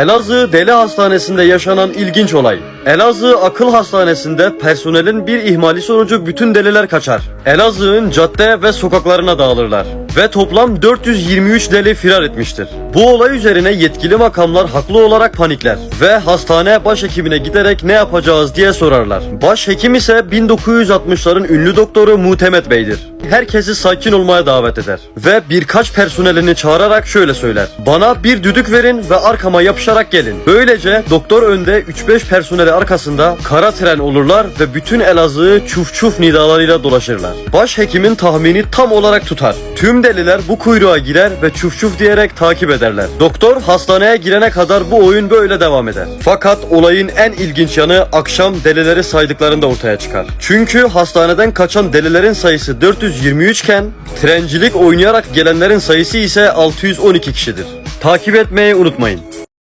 Elazığ Deli Hastanesi'nde yaşanan ilginç olay. Elazığ Akıl Hastanesi'nde personelin bir ihmali sonucu bütün deliler kaçar. Elazığ'ın cadde ve sokaklarına dağılırlar. Ve toplam 423 deli firar etmiştir. Bu olay üzerine yetkili makamlar haklı olarak panikler. Ve hastane başhekimine giderek ne yapacağız diye sorarlar. Başhekim ise 1960'ların ünlü doktoru Muhtemet Bey'dir. Herkesi sakin olmaya davet eder. Ve birkaç personelini çağırarak şöyle söyler. Bana bir düdük verin ve arkama yapışarak gelin. Böylece doktor önde 3-5 personeli arkasında kara tren olurlar ve bütün Elazığ'ı çuf çuf nidalarıyla dolaşırlar. Başhekimin tahmini tam olarak tutar. Tüm deliler bu kuyruğa girer ve çuf çuf diyerek takip ederler. Doktor hastaneye girene kadar bu oyun böyle devam eder. Fakat olayın en ilginç yanı akşam delileri saydıklarında ortaya çıkar. Çünkü hastaneden kaçan delilerin sayısı 423 iken trencilik oynayarak gelenlerin sayısı ise 612 kişidir. Takip etmeyi unutmayın.